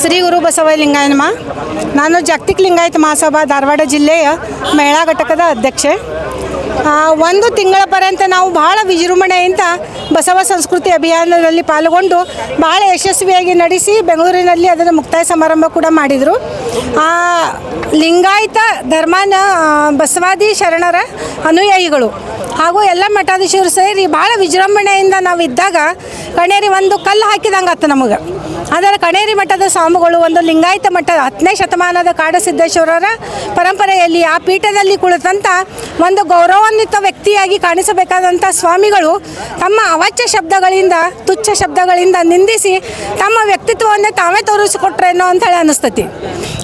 ಶ್ರೀ ಗುರು ಬಸವ ಲಿಂಗಾಯನಮ್ಮ ನಾನು ಜಾಗತಿಕ ಲಿಂಗಾಯತ ಮಹಾಸಭಾ ಧಾರವಾಡ ಜಿಲ್ಲೆಯ ಮಹಿಳಾ ಘಟಕದ ಅಧ್ಯಕ್ಷೆ. ಒಂದು ತಿಂಗಳ ಪರ್ಯಂತ ನಾವು ಬಹಳ ವಿಜೃಂಭಣೆಯಿಂದ ಬಸವ ಸಂಸ್ಕೃತಿ ಅಭಿಯಾನದಲ್ಲಿ ಪಾಲ್ಗೊಂಡು ಬಹಳ ಯಶಸ್ವಿಯಾಗಿ ನಡೆಸಿ ಬೆಂಗಳೂರಿನಲ್ಲಿ ಅದನ್ನು ಮುಕ್ತಾಯ ಸಮಾರಂಭ ಕೂಡ ಮಾಡಿದರು. ಆ, ಲಿಂಗಾಯತ ಧರ್ಮನ ಬಸವಾದಿ ಶರಣರ ಅನುಯಾಯಿಗಳು ಹಾಗೂ ಎಲ್ಲ ಮಠಾಧೀಶರು ಸೇರಿ ಭಾಳ ವಿಜೃಂಭಣೆಯಿಂದ ನಾವು ಇದ್ದಾಗ ಕಣೇರಿ ಒಂದು ಕಲ್ಲು ಹಾಕಿದಂಗೆ ಆತು ನಮಗೆ. ಆದರೆ ಕಣೇರಿ ಮಠದ ಸ್ವಾಮಿಗಳು ಒಂದು ಲಿಂಗಾಯತ ಮಠ ಹತ್ತನೇ ಶತಮಾನದ ಕಾಡಸಿದ್ದೇಶ್ವರರ ಪರಂಪರೆಯಲ್ಲಿ ಆ ಪೀಠದಲ್ಲಿ ಕುಳಿತಂಥ ಒಂದು ಗೌರವಾನ್ವಿತ ವ್ಯಕ್ತಿಯಾಗಿ ಕಾಣಿಸಬೇಕಾದಂಥ ಸ್ವಾಮಿಗಳು ತಮ್ಮ ಅವಾಚ್ಯ ಶಬ್ದಗಳಿಂದ, ತುಚ್ಛ ಶಬ್ದಗಳಿಂದ ನಿಂದಿಸಿ ತಮ್ಮ ವ್ಯಕ್ತಿತ್ವವನ್ನೇ ತಾವೇ ತೋರಿಸಿಕೊಟ್ರೇನೋ ಅಂತೇಳಿ ಅನಿಸ್ತತಿ.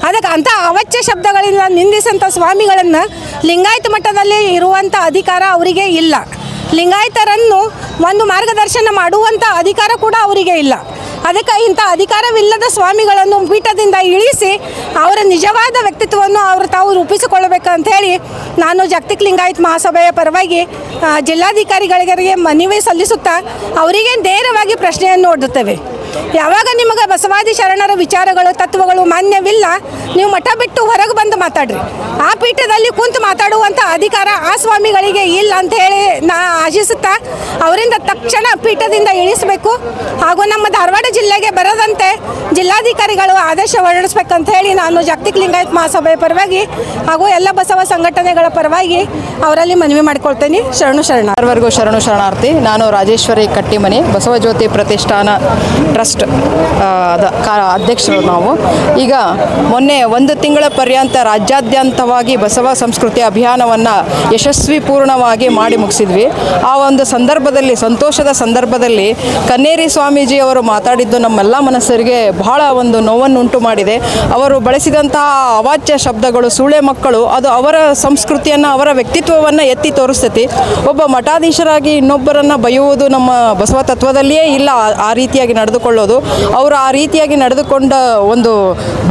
ಅದಕ್ಕೆ ಅಂಥ ಅವಾಚ್ಯ ಶಬ್ದಗಳಿಂದ ನಿಂದಿಸಂಥ ಸ್ವಾಮಿಗಳನ್ನು ಲಿಂಗಾಯತ ಮಠದಲ್ಲಿ ಇರುವಂಥ ಅಧಿಕಾರ ಅವರಿಗೆ ಇಲ್ಲ. ಲಿಂಗಾಯತರನ್ನು ಒಂದು ಮಾರ್ಗದರ್ಶನ ಮಾಡುವಂಥ ಅಧಿಕಾರ ಕೂಡ ಅವರಿಗೆ ಇಲ್ಲ. ಅದಕ್ಕೆ ಇಂಥ ಅಧಿಕಾರವಿಲ್ಲದ ಸ್ವಾಮಿಗಳನ್ನು ಪೀಠದಿಂದ ಇಳಿಸಿ ಅವರ ನಿಜವಾದ ವ್ಯಕ್ತಿತ್ವವನ್ನು ಅವರು ತಾವು ರೂಪಿಸಿಕೊಳ್ಳಬೇಕಂತ ಹೇಳಿ ನಾನು ಜಾಗತಿಕ ಲಿಂಗಾಯತ್ ಮಹಾಸಭೆಯ ಪರವಾಗಿ ಜಿಲ್ಲಾಧಿಕಾರಿಗಳಿಗೆ ಮನವಿ ಸಲ್ಲಿಸುತ್ತಾ ಅವರಿಗೆ ನೇರವಾಗಿ ಪ್ರಶ್ನೆಯನ್ನು ಒಡ್ಡುತ್ತೇವೆ. ಯಾವಾಗ ನಿಮಗೆ ಬಸವಾದಿ ಶರಣರ ವಿಚಾರಗಳು, ತತ್ವಗಳು ಮಾನ್ಯವಿಲ್ಲ, ನೀವು ಮಠ ಬಿಟ್ಟು ಹೊರಗೆ ಬಂದು ಮಾತಾಡ್ರಿ. ಆ ಪೀಠದಲ್ಲಿ ಕುಂತು ಮಾತಾಡುವಂಥ ಅಧಿಕಾರ ಆ ಸ್ವಾಮಿಗಳಿಗೆ ಇಲ್ಲ ಅಂತ ಹೇಳಿ ನಾ ಆಶಿಸುತ್ತಾ, ಅವರಿಂದ ತಕ್ಷಣ ಪೀಠದಿಂದ ಇಳಿಸಬೇಕು. ಹಾಗೂ ನಮ್ಮ ಧಾರವಾಡ ಜಿಲ್ಲೆಗೆ ಬರದಂತೆ ಜಿಲ್ಲಾಧಿಕಾರಿಗಳು ಆದೇಶ ಹೊರಡಿಸ್ಬೇಕಂತ ಹೇಳಿ ನಾನು ಜಾಗತಿಕ ಲಿಂಗಾಯತ್ ಮಹಾಸಭೆಯ ಪರವಾಗಿ ಹಾಗೂ ಎಲ್ಲ ಬಸವ ಸಂಘಟನೆಗಳ ಪರವಾಗಿ ಅವರಲ್ಲಿ ಮನವಿ ಮಾಡಿಕೊಳ್ತೇನೆ. ಶರಣು ಶರಣ ಶರಣು ಶರಣಾರ್ಥಿ. ನಾನು ರಾಜೇಶ್ವರಿ ಕಟ್ಟಿಮನಿ ಬಸವಜ್ಯೋತಿ ಪ್ರತಿಷ್ಠಾನ ಟ್ರಸ್ಟ್ ಆ, ಅದ ಅಧ್ಯಕ್ಷರು ನಾವು. ಈಗ ಮೊನ್ನೆ ಒಂದು ತಿಂಗಳ ಪರ್ಯಂತ ರಾಜ್ಯಾದ್ಯಂತವಾಗಿ ಬಸವ ಸಂಸ್ಕೃತಿ ಅಭಿಯಾನವನ್ನು ಯಶಸ್ವಿ ಪೂರ್ಣವಾಗಿ ಮಾಡಿ ಮುಗಿಸಿದ್ವಿ. ಆ ಒಂದು ಸಂದರ್ಭದಲ್ಲಿ ಸಂತೋಷದ ಸಂದರ್ಭದಲ್ಲಿ ಕನ್ನೇರಿ ಸ್ವಾಮೀಜಿ ಅವರು ಮಾತಾಡಿದ್ದು ನಮ್ಮೆಲ್ಲ ಮನಸ್ಸರಿಗೆ ಬಹಳ ಒಂದು ನೋವನ್ನುಂಟು ಮಾಡಿದೆ. ಅವರು ಬಳಸಿದಂತಹ ಅವಾಚ್ಯ ಶಬ್ದಗಳು ಸೂಳೆ ಮಕ್ಕಳು ಅದು ಅವರ ಸಂಸ್ಕೃತಿಯನ್ನು ಅವರ ವ್ಯಕ್ತಿತ್ವವನ್ನು ಎತ್ತಿ ತೋರಿಸ್ತೈತಿ. ಒಬ್ಬ ಮಠಾಧೀಶರಾಗಿ ಇನ್ನೊಬ್ಬರನ್ನು ಬೈಯುವುದು ನಮ್ಮ ಬಸವ ತತ್ವದಲ್ಲಿಯೇ ಇಲ್ಲ. ಆ- ರೀತಿಯಾಗಿ ರೀತಿಯಾಗಿ ನಡೆದುಕೊಳ್ಳೋದು ಅವರು ಆ ರೀತಿಯಾಗಿ ನಡೆದುಕೊಂಡ ಒಂದು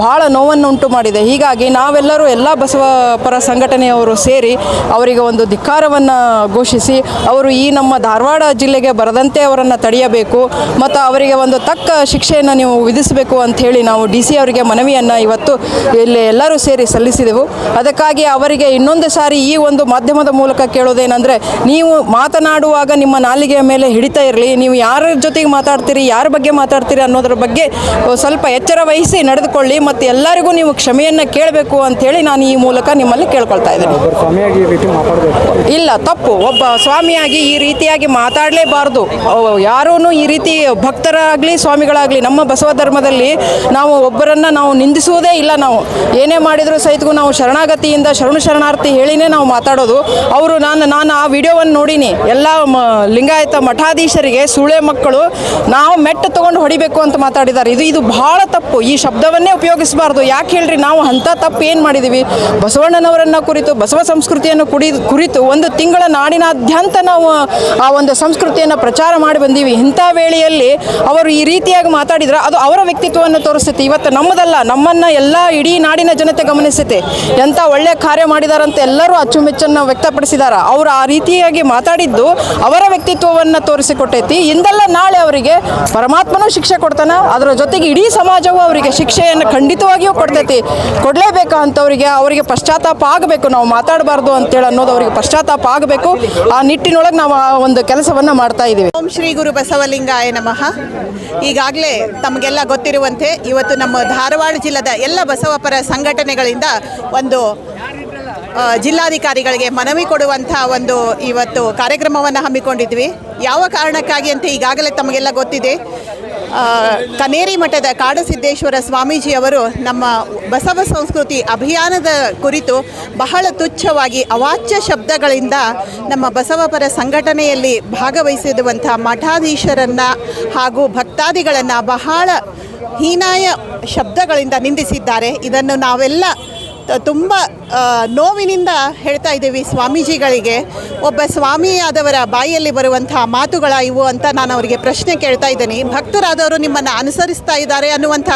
ಬಹಳ ನೋವನ್ನು ಉಂಟು ಮಾಡಿದೆ. ಹೀಗಾಗಿ ನಾವೆಲ್ಲರೂ ಎಲ್ಲ ಬಸವ ಪರ ಸಂಘಟನೆಯವರು ಸೇರಿ ಅವರಿಗೆ ಒಂದು ಧಿಕ್ಕಾರವನ್ನು ಘೋಷಿಸಿ, ಅವರು ಈ ನಮ್ಮ ಧಾರವಾಡ ಜಿಲ್ಲೆಗೆ ಬರದಂತೆ ಅವರನ್ನು ತಡೆಯಬೇಕು, ಮತ್ತು ಅವರಿಗೆ ಒಂದು ತಕ್ಕ ಶಿಕ್ಷೆಯನ್ನು ನೀವು ವಿಧಿಸಬೇಕು ಅಂಥೇಳಿ ನಾವು ಡಿ ಸಿ ಅವರಿಗೆ ಮನವಿಯನ್ನು ಇವತ್ತು ಇಲ್ಲಿ ಎಲ್ಲರೂ ಸೇರಿ ಸಲ್ಲಿಸಿದೆವು. ಅದಕ್ಕಾಗಿ ಅವರಿಗೆ ಇನ್ನೊಂದು ಸಾರಿ ಈ ಒಂದು ಮಾಧ್ಯಮದ ಮೂಲಕ ಕೇಳೋದೇನೆಂದರೆ, ನೀವು ಮಾತನಾಡುವಾಗ ನಿಮ್ಮ ನಾಲಿಗೆಯ ಮೇಲೆ ಹಿಡಿತಾ ಇರಲಿ, ನೀವು ಯಾರ ಜೊತೆಗೆ ಮಾತಾಡ್ತೀರಿ, ಯಾರ ಬಗ್ಗೆ ಮಾತಾಡ್ತೀರಿ ಅನ್ನೋದ್ರ ಬಗ್ಗೆ ಸ್ವಲ್ಪ ಎಚ್ಚರ ವಹಿಸಿ ನಡೆದುಕೊಳ್ಳಿ ಮತ್ತು ಎಲ್ಲರಿಗೂ ನೀವು ಕ್ಷಮೆಯನ್ನು ಕೇಳಬೇಕು ಅಂಥೇಳಿ ನಾನು ಈ ಮೂಲಕ ನಿಮ್ಮಲ್ಲಿ ಕೇಳ್ಕೊಳ್ತಾ ಇದ್ದೀನಿ. ಇಲ್ಲ ತಪ್ಪು. ಒಬ್ಬ ಸ್ವಾಮಿಯಾಗಿ ಈ ರೀತಿಯಾಗಿ ಮಾತಾಡಲೇಬಾರ್ದು. ಯಾರೂ ಈ ರೀತಿ ಭಕ್ತರಾಗಲಿ ಸ್ವಾಮಿಗಳಾಗಲಿ ನಮ್ಮ ಬಸವ ಧರ್ಮದಲ್ಲಿ ನಾವು ಒಬ್ಬರನ್ನು ನಾವು ನಿಂದಿಸುವುದೇ ಇಲ್ಲ ನಾವು. ಏನೇ ಮಾಡಿದರೂ ಸಹಿತಗೂ ನಾವು ಶರಣಾಗತಿಯಿಂದ ಶರಣ ಶರಣಾರ್ಥಿ ಹೇಳಿನೇ ನಾವು ಮಾತಾಡೋದು. ಅವರು ನಾನು ನಾನು ಆ ವಿಡಿಯೋವನ್ನು ನೋಡೀನಿ. ಎಲ್ಲ ಲಿಂಗಾಯತ ಮಠಾಧೀಶರಿಗೆ ಸೂಳೆ ಮಕ್ಕಳು ನಾವು ಮೆಟ್ಟ ತೊಗೊಂಡು ಹೊಡಿಬೇಕು ಅಂತ ಮಾತಾಡಿದ್ದಾರೆ. ಇದು ಇದು ಬಹಳ ತಪ್ಪು. ಈ ಶಬ್ದವನ್ನೇ ಉಪಯೋಗಿಸಬಾರ್ದು. ಯಾಕೆ ಹೇಳ್ರಿ, ನಾವು ಅಂಥ ತಪ್ಪು ಏನು ಮಾಡಿದೀವಿ? ಬಸವಣ್ಣನವರನ್ನು ಕುರಿತು, ಬಸವ ಸಂಸ್ಕೃತಿಯನ್ನು ಕುಡಿ ಕುರಿತು ಒಂದು ತಿಂಗಳ ನಾಡಿನಾದ್ಯಂತ ನಾವು ಆ ಒಂದು ಸಂಸ್ಕೃತಿಯನ್ನು ಪ್ರಚಾರ ಮಾಡಿ ಬಂದೀವಿ. ಇಂಥ ವೇಳೆಯಲ್ಲಿ ಅವರು ಈ ರೀತಿಯಾಗಿ ಮಾತಾಡಿದ್ರೆ ಅದು ಅವರ ವ್ಯಕ್ತಿತ್ವವನ್ನು ತೋರಿಸ್ತೈತಿ. ಇವತ್ತು ನಮ್ಮದಲ್ಲ, ನಮ್ಮನ್ನು ಎಲ್ಲ ಇಡೀ ನಾಡಿನ ಜನತೆ ಗಮನಿಸುತ್ತೆ. ಎಂಥ ಒಳ್ಳೆಯ ಕಾರ್ಯ ಮಾಡಿದಾರಂತ ಎಲ್ಲರೂ ಅಚ್ಚುಮೆಚ್ಚನ್ನು ವ್ಯಕ್ತಪಡಿಸಿದ್ದಾರೆ ಅವರು ಆ ರೀತಿಯಾಗಿ ಮಾತಾಡಿದ್ದು ಅವರ ವ್ಯಕ್ತಿತ್ವವನ್ನು ತೋರಿಸಿಕೊಟ್ಟೈತಿ. ಇಂದಲ್ಲ ನಾಳೆ ಅವರಿಗೆ ಪರಮಾತ್ಮನೂ ಶಿಕ್ಷೆ ಕೊಡ್ತಾನೆ, ಅದರ ಜೊತೆಗೆ ಇಡೀ ಸಮಾಜವು ಅವರಿಗೆ ಶಿಕ್ಷೆಯನ್ನು ಖಂಡಿತವಾಗಿಯೂ ಕೊಡ್ತೈತಿ. ಕೊಡಲೇಬೇಕು ಅಂತವರಿಗೆ ಅವರಿಗೆ ಪಶ್ಚಾತ್ತಾಪ ಆಗಬೇಕು. ನಾವು ಮಾತಾಡಬಾರ್ದು ಅಂತೇಳಿ ಅನ್ನೋದು ಅವರಿಗೆ ಪಶ್ಚಾತ್ತಾಪ ಆಗಬೇಕು. ಆ ನಿಟ್ಟಿನೊಳಗೆ ನಾವು ಆ ಒಂದು ಕೆಲಸವನ್ನು ಮಾಡ್ತಾ ಇದ್ದೀವಿ ಓಂ ಶ್ರೀ ಗುರು ಬಸವಲಿಂಗಾಯ ನಮಃ. ಈಗಾಗಲೇ ತಮಗೆಲ್ಲ ಗೊತ್ತಿರುವಂತೆ ಇವತ್ತು ನಮ್ಮ ಧಾರವಾಡ ಜಿಲ್ಲೆದ ಎಲ್ಲ ಬಸವಪರ ಸಂಘಟನೆಗಳಿಂದ ಒಂದು ಜಿಲ್ಲಾಧಿಕಾರಿಗಳಿಗೆ ಮನವಿ ಕೊಡುವಂಥ ಒಂದು ಇವತ್ತು ಕಾರ್ಯಕ್ರಮವನ್ನು ಹಮ್ಮಿಕೊಂಡಿದ್ವಿ. ಯಾವ ಕಾರಣಕ್ಕಾಗಿ ಅಂತ ಈಗಾಗಲೇ ತಮಗೆಲ್ಲ ಗೊತ್ತಿದೆ. ಕನೇರಿ ಮಠದ ಕಾಡಸಿದ್ದೇಶ್ವರ ಸ್ವಾಮೀಜಿಯವರು ನಮ್ಮ ಬಸವ ಸಂಸ್ಕೃತಿ ಅಭಿಯಾನದ ಕುರಿತು ಬಹಳ ತುಚ್ಛವಾಗಿ ಅವಾಚ್ಯ ಶಬ್ದಗಳಿಂದ ನಮ್ಮ ಬಸವಪರ ಸಂಘಟನೆಯಲ್ಲಿ ಭಾಗವಹಿಸಿರುವಂಥ ಮಠಾಧೀಶರನ್ನು ಹಾಗೂ ಭಕ್ತಾದಿಗಳನ್ನು ಬಹಳ ಹೀನಾಯ ಶಬ್ದಗಳಿಂದ ನಿಂದಿಸಿದ್ದಾರೆ. ಇದನ್ನು ನಾವೆಲ್ಲ ತುಂಬ ನೋವಿನಿಂದ ಹೇಳ್ತಾ ಇದ್ದೀವಿ ಸ್ವಾಮೀಜಿಗಳಿಗೆ. ಒಬ್ಬ ಸ್ವಾಮಿಯಾದವರ ಬಾಯಿಯಲ್ಲಿ ಬರುವಂತಹ ಮಾತುಗಳ ಇವು ಅಂತ ನಾನು ಅವರಿಗೆ ಪ್ರಶ್ನೆ ಕೇಳ್ತಾ ಇದ್ದೀನಿ. ಭಕ್ತರಾದವರು ನಿಮ್ಮನ್ನು ಅನುಸರಿಸ್ತಾ ಇದ್ದಾರೆ ಅನ್ನುವಂಥ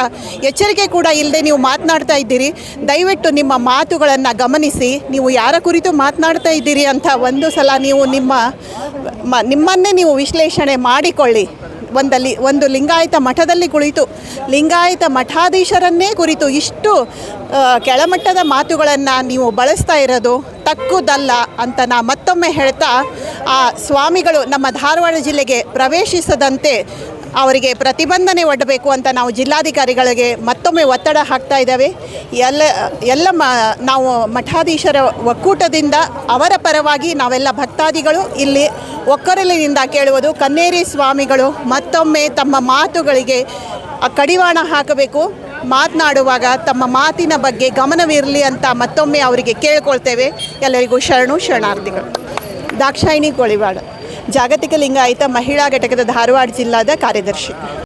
ಎಚ್ಚರಿಕೆ ಕೂಡ ಇಲ್ಲದೆ ನೀವು ಮಾತನಾಡ್ತಾ ಇದ್ದೀರಿ. ದಯವಿಟ್ಟು ನಿಮ್ಮ ಮಾತುಗಳನ್ನು ಗಮನಿಸಿ, ನೀವು ಯಾರ ಕುರಿತು ಮಾತನಾಡ್ತಾ ಇದ್ದೀರಿ ಅಂತ ಒಂದು ಸಲ ನೀವು ನಿಮ್ಮ ನಿಮ್ಮನ್ನೇ ನೀವು ವಿಶ್ಲೇಷಣೆ ಮಾಡಿಕೊಳ್ಳಿ. ಒಂದಲ್ಲಿ ಒಂದು ಲಿಂಗಾಯತ ಮಠದಲ್ಲಿ ಕುಳಿತು ಲಿಂಗಾಯತ ಮಠಾಧೀಶರನ್ನೇ ಕುರಿತು ಇಷ್ಟು ಕೆಳಮಟ್ಟದ ಮಾತುಗಳನ್ನು ನೀವು ಬಳಸ್ತಾ ಇರೋದು ತಕ್ಕುದಲ್ಲ ಅಂತ ನಾ ಮತ್ತೊಮ್ಮೆ ಹೇಳ್ತಾ, ಆ ಸ್ವಾಮಿಗಳು ನಮ್ಮ ಧಾರವಾಡ ಜಿಲ್ಲೆಗೆ ಪ್ರವೇಶಿಸದಂತೆ ಅವರಿಗೆ ಪ್ರತಿಬಂಧನೆ ಒಡ್ಡಬೇಕು ಅಂತ ನಾವು ಜಿಲ್ಲಾಧಿಕಾರಿಗಳಿಗೆ ಮತ್ತೊಮ್ಮೆ ಒತ್ತಡ ಹಾಕ್ತಾ ಇದ್ದಾವೆ. ಎಲ್ಲ ಎಲ್ಲ ಮ, ನಾವು ಮಠಾಧೀಶರ ಒಕ್ಕೂಟದಿಂದ ಅವರ ಪರವಾಗಿ ನಾವೆಲ್ಲ ಭಕ್ತಾದಿಗಳು ಇಲ್ಲಿ ಒಕ್ಕರಲಿನಿಂದ ಕೇಳುವುದು, ಕನ್ನೇರಿ ಸ್ವಾಮಿಗಳು ಮತ್ತೊಮ್ಮೆ ತಮ್ಮ ಮಾತುಗಳಿಗೆ ಕಡಿವಾಣ ಹಾಕಬೇಕು. ಮಾತನಾಡುವಾಗ ತಮ್ಮ ಮಾತಿನ ಬಗ್ಗೆ ಗಮನವಿರಲಿ ಅಂತ ಮತ್ತೊಮ್ಮೆ ಅವರಿಗೆ ಕೇಳ್ಕೊಳ್ತೇವೆ. ಎಲ್ಲರಿಗೂ ಶರಣು ಶರಣಾರ್ಥಿಗಳು. ದಾಕ್ಷಾಯಿಣಿ ಗೋಳಿವಾಡ ಜಾಗತಿಕ ಲಿಂಗಾಯಿತ ಮಹಿಳಾ ಘಟಕದ ಧಾರವಾಡ ಜಿಲ್ಲಾದ ಕಾರ್ಯದರ್ಶಿ.